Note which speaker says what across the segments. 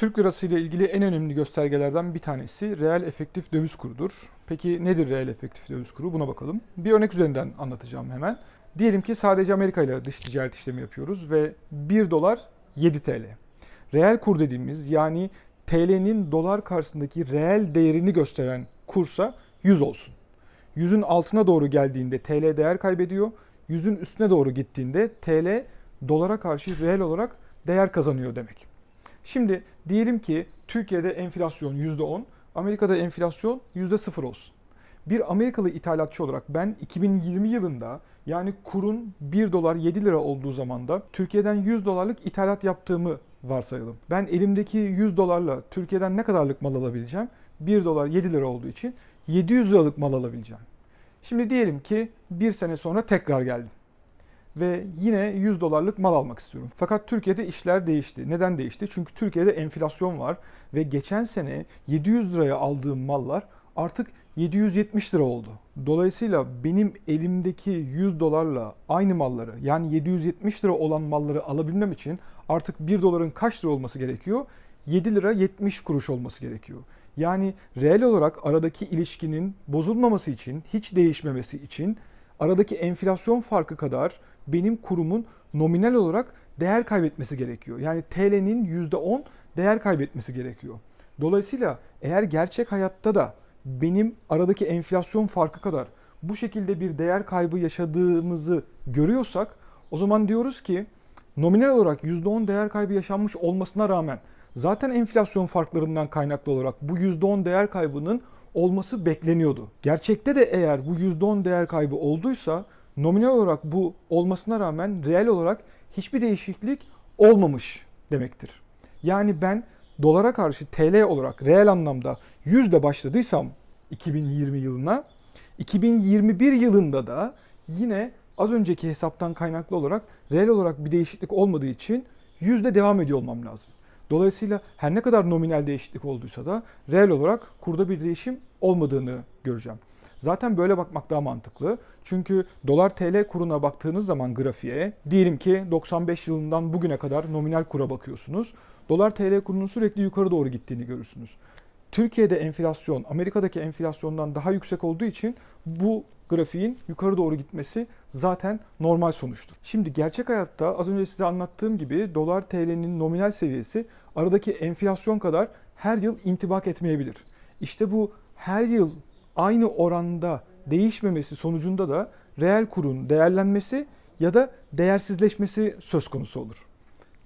Speaker 1: Türk lirası ile ilgili en önemli göstergelerden bir tanesi reel efektif döviz kurudur. Peki nedir reel efektif döviz kuru? Buna bakalım. Bir örnek üzerinden anlatacağım hemen. Diyelim ki sadece Amerika ile dış ticaret işlemi yapıyoruz ve 1 dolar 7 TL. Reel kur dediğimiz yani TL'nin dolar karşısındaki reel değerini gösteren kursa 100 olsun. 100'ün altına doğru geldiğinde TL değer kaybediyor. 100'ün üstüne doğru gittiğinde TL dolara karşı reel olarak değer kazanıyor demek. Şimdi diyelim ki Türkiye'de enflasyon %10, Amerika'da enflasyon %0 olsun. Bir Amerikalı ithalatçı olarak ben 2020 yılında yani kurun 1 dolar 7 lira olduğu zamanda Türkiye'den 100 dolarlık ithalat yaptığımı varsayalım. Ben elimdeki 100 dolarla Türkiye'den ne kadarlık mal alabileceğim? 1 dolar 7 lira olduğu için 700 liralık mal alabileceğim. Şimdi diyelim ki bir sene sonra tekrar geldim ve yine 100 dolarlık mal almak istiyorum. Fakat Türkiye'de işler değişti. Neden değişti? Çünkü Türkiye'de enflasyon var ve geçen sene 700 liraya aldığım mallar artık 770 lira oldu. Dolayısıyla benim elimdeki 100 dolarla aynı malları yani 770 lira olan malları alabilmem için artık 1 doların kaç lira olması gerekiyor? 7 lira 70 kuruş olması gerekiyor. Yani reel olarak aradaki ilişkinin bozulmaması için, hiç değişmemesi için aradaki enflasyon farkı kadar benim kurumun nominal olarak değer kaybetmesi gerekiyor. Yani TL'nin %10 değer kaybetmesi gerekiyor. Dolayısıyla eğer gerçek hayatta da benim aradaki enflasyon farkı kadar bu şekilde bir değer kaybı yaşadığımızı görüyorsak o zaman diyoruz ki nominal olarak %10 değer kaybı yaşanmış olmasına rağmen zaten enflasyon farklarından kaynaklı olarak bu %10 değer kaybının olması bekleniyordu. Gerçekte de eğer bu %10 değer kaybı olduysa nominal olarak bu olmasına rağmen reel olarak hiçbir değişiklik olmamış demektir. Yani ben dolara karşı TL olarak reel anlamda 100 ile başladıysam 2020 yılına 2021 yılında da yine az önceki hesaptan kaynaklı olarak reel olarak bir değişiklik olmadığı için 100 ile devam ediyor olmam lazım. Dolayısıyla her ne kadar nominal değişiklik olduysa da reel olarak kurda bir değişim olmadığını göreceğim. Zaten böyle bakmak daha mantıklı. Çünkü dolar TL kuruna baktığınız zaman grafiğe diyelim ki 95 yılından bugüne kadar nominal kura bakıyorsunuz. Dolar TL kurunun sürekli yukarı doğru gittiğini görürsünüz. Türkiye'de enflasyon Amerika'daki enflasyondan daha yüksek olduğu için bu grafiğin yukarı doğru gitmesi zaten normal sonuçtur. Şimdi gerçek hayatta az önce size anlattığım gibi dolar TL'nin nominal seviyesi aradaki enflasyon kadar her yıl intibak etmeyebilir. İşte bu her yıl aynı oranda değişmemesi sonucunda da reel kurun değerlenmesi ya da değersizleşmesi söz konusu olur.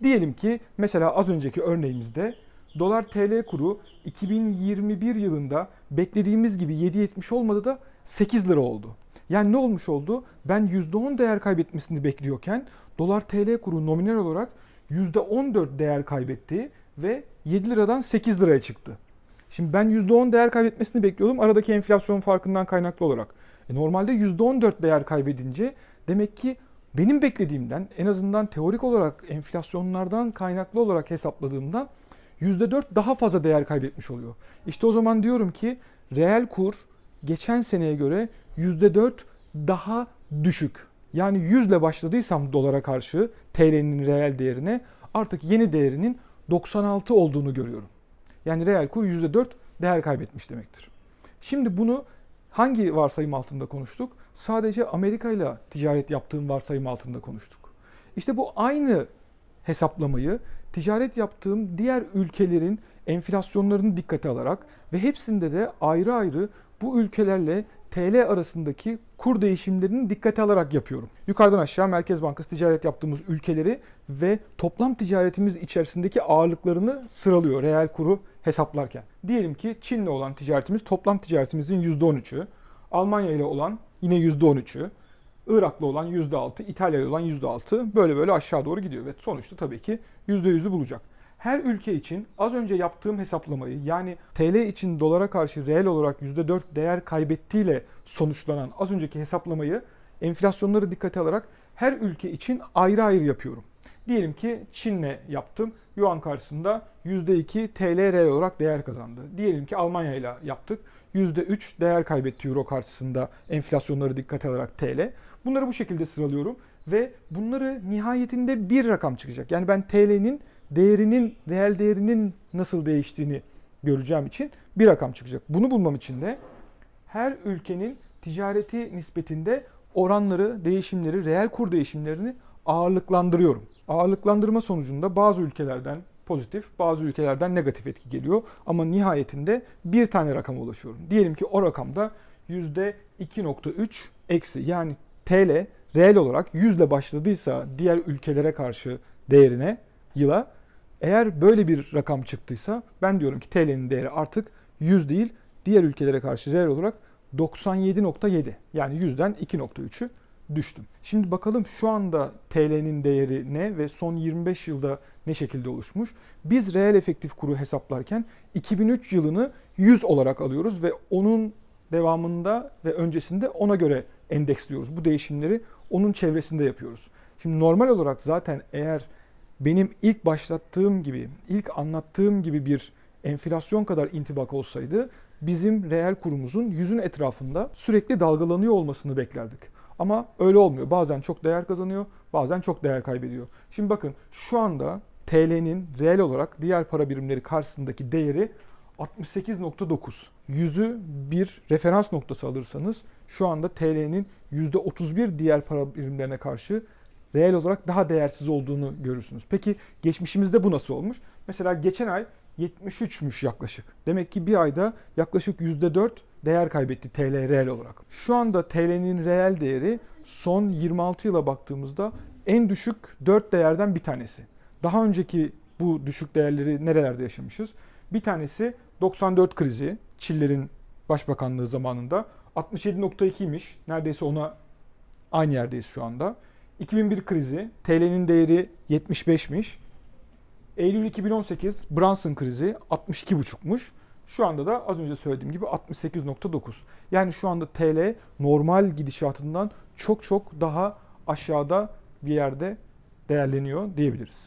Speaker 1: Diyelim ki mesela az önceki örneğimizde dolar TL kuru 2021 yılında beklediğimiz gibi 7.70 olmadı da 8 lira oldu. Yani ne olmuş oldu? Ben %10 değer kaybetmesini bekliyorken dolar TL kuru nominal olarak %14 değer kaybetti ve 7 liradan 8 liraya çıktı. Şimdi ben %10 değer kaybetmesini bekliyordum aradaki enflasyon farkından kaynaklı olarak. E normalde %14 değer kaybedince demek ki benim beklediğimden en azından teorik olarak enflasyonlardan kaynaklı olarak hesapladığımda %4 daha fazla değer kaybetmiş oluyor. İşte o zaman diyorum ki reel kur geçen seneye göre %4 daha düşük. Yani 100 ile başladıysam dolara karşı TL'nin reel değerine artık yeni değerinin 96 olduğunu görüyorum. Yani reel kur %4 değer kaybetmiş demektir. Şimdi bunu hangi varsayım altında konuştuk? Sadece Amerika ile ticaret yaptığım varsayım altında konuştuk. İşte bu aynı hesaplamayı ticaret yaptığım diğer ülkelerin enflasyonlarını dikkate alarak ve hepsinde de ayrı ayrı bu ülkelerle TL arasındaki kur değişimlerini dikkate alarak yapıyorum. Yukarıdan aşağı Merkez Bankası ticaret yaptığımız ülkeleri ve toplam ticaretimiz içerisindeki ağırlıklarını sıralıyor reel kuru hesaplarken. Diyelim ki Çin'le olan ticaretimiz toplam ticaretimizin %13'ü, Almanya ile olan yine %13'ü, Irak'la olan %6, İtalya ile olan %6 böyle böyle aşağı doğru gidiyor ve sonuçta tabii ki %100'ü bulacak. Her ülke için az önce yaptığım hesaplamayı yani TL için dolara karşı reel olarak %4 değer kaybettiğiyle sonuçlanan az önceki hesaplamayı enflasyonları dikkate alarak her ülke için ayrı ayrı yapıyorum. Diyelim ki Çin'le yaptım. Yuan karşısında %2 TL reel olarak değer kazandı. Diyelim ki Almanya ile yaptık. %3 değer kaybetti Euro karşısında enflasyonları dikkate alarak TL. Bunları bu şekilde sıralıyorum ve bunları nihayetinde bir rakam çıkacak. Yani ben TL'nin değerinin, reel değerinin nasıl değiştiğini göreceğim için bir rakam çıkacak. Bunu bulmam için de her ülkenin ticareti nispetinde oranları, değişimleri, reel kur değişimlerini ağırlıklandırıyorum. Ağırlıklandırma sonucunda bazı ülkelerden pozitif, bazı ülkelerden negatif etki geliyor. Ama nihayetinde bir tane rakama ulaşıyorum. Diyelim ki o rakamda %2.3 eksi yani TL reel olarak 100 ile başladıysa diğer ülkelere karşı değerine yıla eğer böyle bir rakam çıktıysa ben diyorum ki TL'nin değeri artık 100 değil diğer ülkelere karşı reel olarak 97.7 yani 100'den 2.3'ü düştüm. Şimdi bakalım şu anda TL'nin değeri ne ve son 25 yılda ne şekilde oluşmuş? Biz reel efektif kuru hesaplarken 2003 yılını 100 olarak alıyoruz ve onun devamında ve öncesinde ona göre endeksliyoruz. Bu değişimleri onun çevresinde yapıyoruz. Şimdi normal olarak zaten eğer benim ilk başlattığım gibi, ilk anlattığım gibi bir enflasyon kadar intibak olsaydı bizim reel kurumuzun yüzün etrafında sürekli dalgalanıyor olmasını beklerdik. Ama öyle olmuyor. Bazen çok değer kazanıyor, bazen çok değer kaybediyor. Şimdi bakın şu anda TL'nin reel olarak diğer para birimleri karşısındaki değeri 68.9. Yüzü bir referans noktası alırsanız şu anda TL'nin %31 diğer para birimlerine karşı reel olarak daha değersiz olduğunu görürsünüz. Peki geçmişimizde bu nasıl olmuş? Mesela geçen ay 73'müş yaklaşık. Demek ki bir ayda yaklaşık %4 değer kaybetti TL reel olarak. Şu anda TL'nin reel değeri son 26 yıla baktığımızda en düşük 4 değerden bir tanesi. Daha önceki bu düşük değerleri nerelerde yaşamışız? Bir tanesi 94 krizi, Çiller'in başbakanlığı zamanında 67.2'ymiş. Neredeyse ona aynı yerdeyiz şu anda. 2001 krizi, TL'nin değeri 75'miş. Eylül 2018 Brunson krizi 62,5'muş. Şu anda da az önce söylediğim gibi 68.9. Yani şu anda TL normal gidişatından çok çok daha aşağıda bir yerde değerleniyor diyebiliriz.